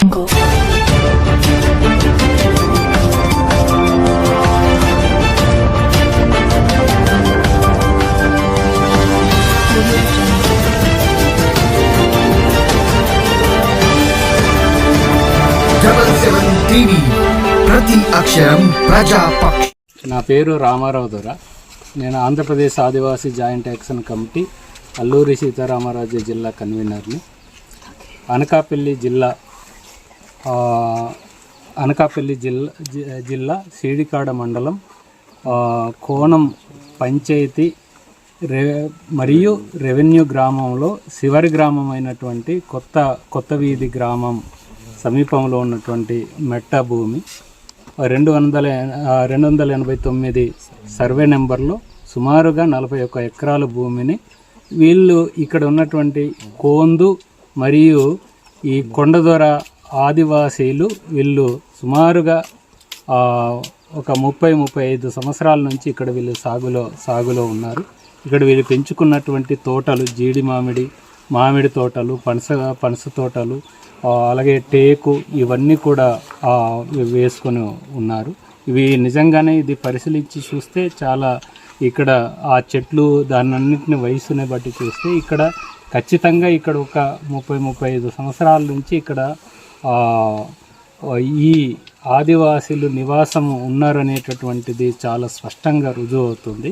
ప్రతి అక్షరం ప్రజాపక్ష నా పేరు రామారావు దొర. నేను Andhra Pradesh Adivasi joint action committee Alluri Sitaramaraju జిల్లా కన్వీనర్ని. అనకాపల్లి జిల్లా అనకాపల్లి జిల్లా జి- జిల్లా సీడికాడ మండలం కోణం పంచాయతీ రె మరియు రెవెన్యూ గ్రామంలో శివరి గ్రామం అయినటువంటి కొత్త కొత్త వీధి గ్రామం సమీపంలో ఉన్నటువంటి మెట్ట భూమి రెండు వందల రెండు వందల ఎనభై తొమ్మిది సర్వే నెంబర్లో సుమారుగా నలభై ఒక్క ఎకరాల భూమిని వీళ్ళు ఇక్కడ ఉన్నటువంటి కోందు మరియు ఈ కొండదొర ఆదివాసీలు వీళ్ళు సుమారుగా ఒక ముప్పై ముప్పై ఐదు సంవత్సరాల నుంచి ఇక్కడ వీళ్ళు సాగులో సాగులో ఉన్నారు. ఇక్కడ వీళ్ళు పెంచుకున్నటువంటి తోటలు జీడి మామిడి మామిడి తోటలు పనస పనస తోటలు అలాగే టేకు ఇవన్నీ కూడా వేసుకొని ఉన్నారు. ఇవి నిజంగానే ఇది పరిశీలించి చూస్తే చాలా ఇక్కడ ఆ చెట్లు దాని అన్నింటిని వయసుని బట్టి చూస్తే ఇక్కడ ఖచ్చితంగా ఇక్కడ ఒక ముప్పై ముప్పై ఐదు సంవత్సరాల నుంచి ఇక్కడ ఈ ఆదివాసీలు నివాసం ఉన్నారనేటటువంటిది చాలా స్పష్టంగా రుజువు అవుతుంది.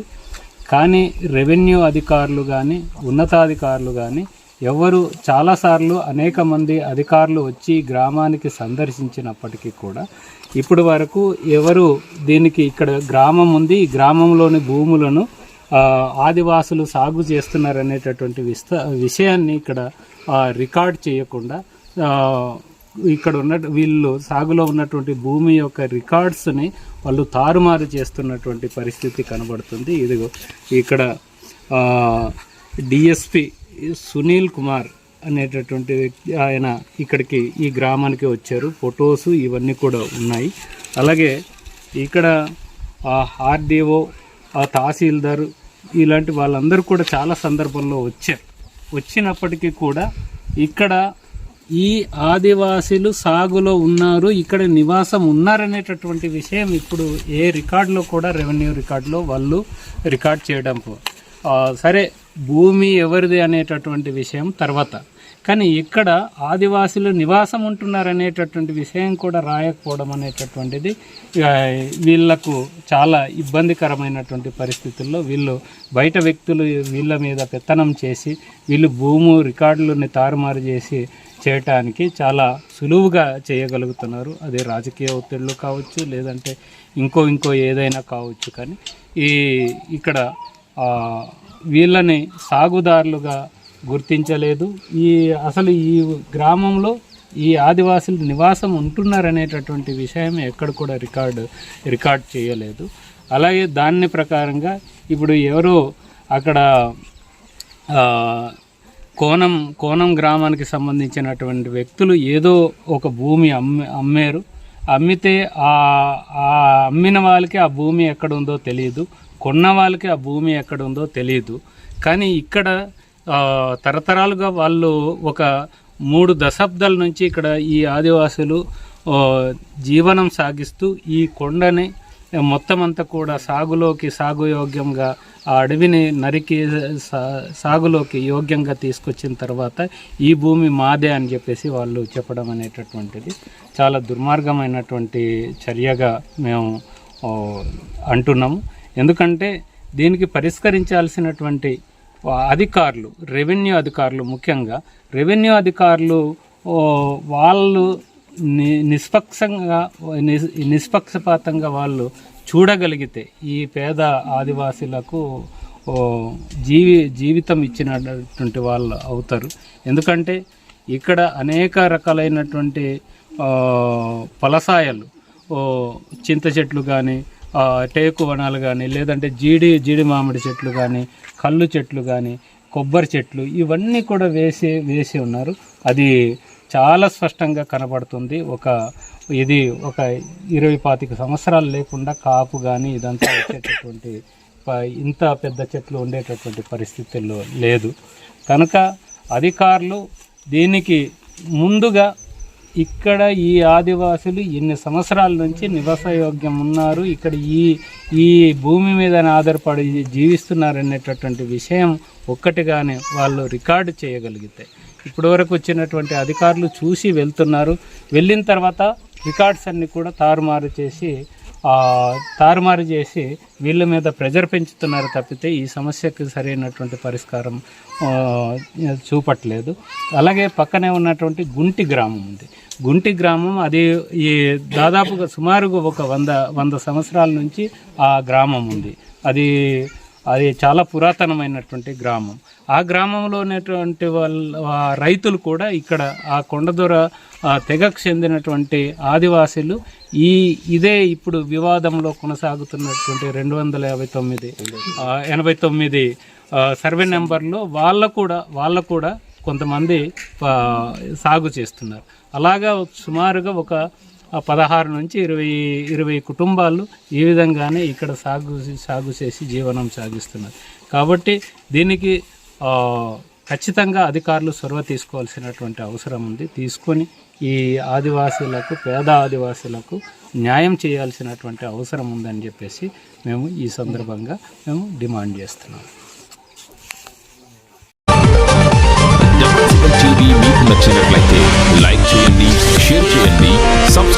కానీ రెవెన్యూ అధికారులు కానీ ఉన్నతాధికారులు కానీ ఎవరు చాలాసార్లు అనేక మంది అధికారులు వచ్చి గ్రామానికి సందర్శించినప్పటికీ కూడా ఇప్పటి వరకు ఎవరు దీనికి ఇక్కడ గ్రామం ఉంది ఈ గ్రామంలోని భూములను ఆదివాసులు సాగు చేస్తున్నారనేటటువంటి విస్త విషయాన్ని ఇక్కడ రికార్డ్ చేయకుండా ఇక్కడ ఉన్న వీళ్ళు సాగులో ఉన్నటువంటి భూమి యొక్క రికార్డ్స్ని వాళ్ళు తారుమారు చేస్తున్నటువంటి పరిస్థితి కనబడుతుంది. ఇదిగో ఇక్కడ డిఎస్పి సునీల్ కుమార్ అనేటటువంటి వ్యక్తి ఆయన ఇక్కడికి ఈ గ్రామానికి వచ్చారు. ఫొటోస్ ఇవన్నీ కూడా ఉన్నాయి. అలాగే ఇక్కడ ఆర్డీఓ ఆ ఇలాంటి వాళ్ళందరూ కూడా చాలా సందర్భంలో వచ్చారు. వచ్చినప్పటికీ కూడా ఇక్కడ ఈ ఆదివాసీలు సాగులో ఉన్నారు ఇక్కడ నివాసం ఉన్నారనేటటువంటి విషయం ఇప్పుడు ఏ రికార్డులో కూడా రెవెన్యూ రికార్డులో వాళ్ళు రికార్డ్ చేయడం సరే భూమి ఎవరిది అనేటటువంటి విషయం తర్వాత. కానీ ఇక్కడ ఆదివాసులు నివాసం ఉంటున్నారనేటటువంటి విషయం కూడా రాయకపోవడం అనేటటువంటిది వీళ్ళకు వీళ్ళకు చాలా ఇబ్బందికరమైనటువంటి పరిస్థితుల్లో వీళ్ళు బయట వ్యక్తులు వీళ్ళ మీద పెత్తనం చేసి వీళ్ళు భూము రికార్డులని తారుమారు చేసి చేయటానికి చాలా సులువుగా చేయగలుగుతున్నారు. అదే రాజకీయ ఒత్తిళ్ళు కావచ్చు లేదంటే ఇంకో ఇంకో ఏదైనా కావచ్చు. కానీ ఈ ఇక్కడ వీళ్ళని సాగుదారులుగా గుర్తించలేదు. ఈ అసలు ఈ గ్రామంలో ఈ ఆదివాసులు నివాసం ఉంటున్నారనేటటువంటి విషయం ఎక్కడ కూడా రికార్డు రికార్డ్ చేయలేదు. అలాగే దాని ప్రకారంగా ఇప్పుడు ఎవరో అక్కడ కోనం కోనం గ్రామానికి సంబంధించినటువంటి వ్యక్తులు ఏదో ఒక భూమి అమ్మి అమ్మారు. అమ్మితే ఆ అమ్మిన వాళ్ళకి ఆ భూమి ఎక్కడ ఉందో తెలియదు కొన్న వాళ్ళకి ఆ భూమి ఎక్కడ ఉందో తెలియదు కానీ ఇక్కడ తరతరాలుగా వాళ్ళు ఒక మూడు దశాబ్దాల నుంచి ఇక్కడ ఈ ఆదివాసులు జీవనం సాగిస్తూ ఈ కొండని మొత్తం అంతా కూడా సాగులోకి సాగు యోగ్యంగా ఆ అడవిని నరికి సా- సాగులోకి యోగ్యంగా తీసుకొచ్చిన తర్వాత ఈ భూమి మాదే అని చెప్పేసి వాళ్ళు చెప్పడం అనేటటువంటిది చాలా దుర్మార్గమైనటువంటి చర్యగా మేము అంటున్నాము. ఎందుకంటే దీనికి పరిష్కరించాల్సినటువంటి అధికారులు రెవెన్యూ అధికారులు ముఖ్యంగా రెవెన్యూ అధికారులు వాళ్ళు నిష్పక్షంగా నిస్- నిష్పక్షపాతంగా వాళ్ళు చూడగలిగితే ఈ పేద ఆదివాసీలకు జీవి జీవితం ఇచ్చినటువంటి వాళ్ళు అవుతారు. ఎందుకంటే ఇక్కడ అనేక రకాలైనటువంటి పలసాయలు చింత చెట్లు కానీ టేకు వనాలు కానీ లేదంటే జీడి జీడి మామిడి చెట్లు కానీ కళ్ళు చెట్లు కానీ కొబ్బరి చెట్లు ఇవన్నీ కూడా వేసి వేసి ఉన్నారు. అది చాలా స్పష్టంగా కనబడుతుంది. ఒక ఇది ఒక ఇరవై పాతిక సంవత్సరాలు లేకుండా కాపు కానీ ఇదంతా వచ్చేటటువంటి ఇంత పెద్ద చెట్లు ఉండేటటువంటి పరిస్థితుల్లో లేదు. కనుక అధికారులు దీనికి ముందుగా ఇక్కడ ఈ ఆదివాసులు ఇన్ని సంవత్సరాల నుంచి నివాసయోగ్యం ఉన్నారు. ఇక్కడ ఈ ఈ భూమి మీద ఆధారపడి జీవిస్తున్నారు అనేటటువంటి విషయం ఒక్కటిగానే వాళ్ళు రికార్డు చేయగలిగితే. ఇప్పటివరకు వచ్చినటువంటి అధికారులు చూసి వెళ్తున్నారు. వెళ్ళిన తర్వాత రికార్డ్స్ అన్ని కూడా తారుమారు చేసి తారుమారు చేసి వీళ్ళ మీద ప్రెజర్ పెంచుతున్నారు తప్పితే ఈ సమస్యకు సరైనటువంటి పరిష్కారం చూపట్లేదు. అలాగే పక్కనే ఉన్నటువంటి గుంటి గ్రామం ఉంది. గుంటి గ్రామం అది ఈ దాదాపుగా సుమారుగా ఒక వంద వంద సంవత్సరాల నుంచి ఆ గ్రామం ఉంది. అది అది చాలా పురాతనమైనటువంటి గ్రామం. ఆ గ్రామంలో ఉన్నటువంటి వాళ్ళ రైతులు కూడా ఇక్కడ ఆ కొండదొర తెగకు చెందినటువంటి ఆదివాసీలు ఈ ఇదే ఇప్పుడు వివాదంలో కొనసాగుతున్నటువంటి రెండు వందల యాభై తొమ్మిది ఎనభై తొమ్మిది సర్వే నెంబర్లో వాళ్ళ కూడా వాళ్ళ కూడా కొంతమంది సాగు చేస్తున్నారు. అలాగా సుమారుగా ఒక పదహారు నుంచి ఇరవై ఇరవై కుటుంబాలు ఈ విధంగానే ఇక్కడ సాగు సాగు చేసి జీవనం సాగిస్తున్నారు. కాబట్టి దీనికి ఖచ్చితంగా అధికారులు చొరవ తీసుకోవాల్సినటువంటి అవసరం ఉంది. తీసుకొని ఈ ఆదివాసీలకు పేద ఆదివాసీలకు న్యాయం చేయాల్సినటువంటి అవసరం ఉందని చెప్పేసి మేము ఈ సందర్భంగా మేము డిమాండ్ చేస్తున్నాం. మీకు నచ్చినట్లయితే లైక్ చేయండి షేర్ చేయండి సబ్స్క్రైబ్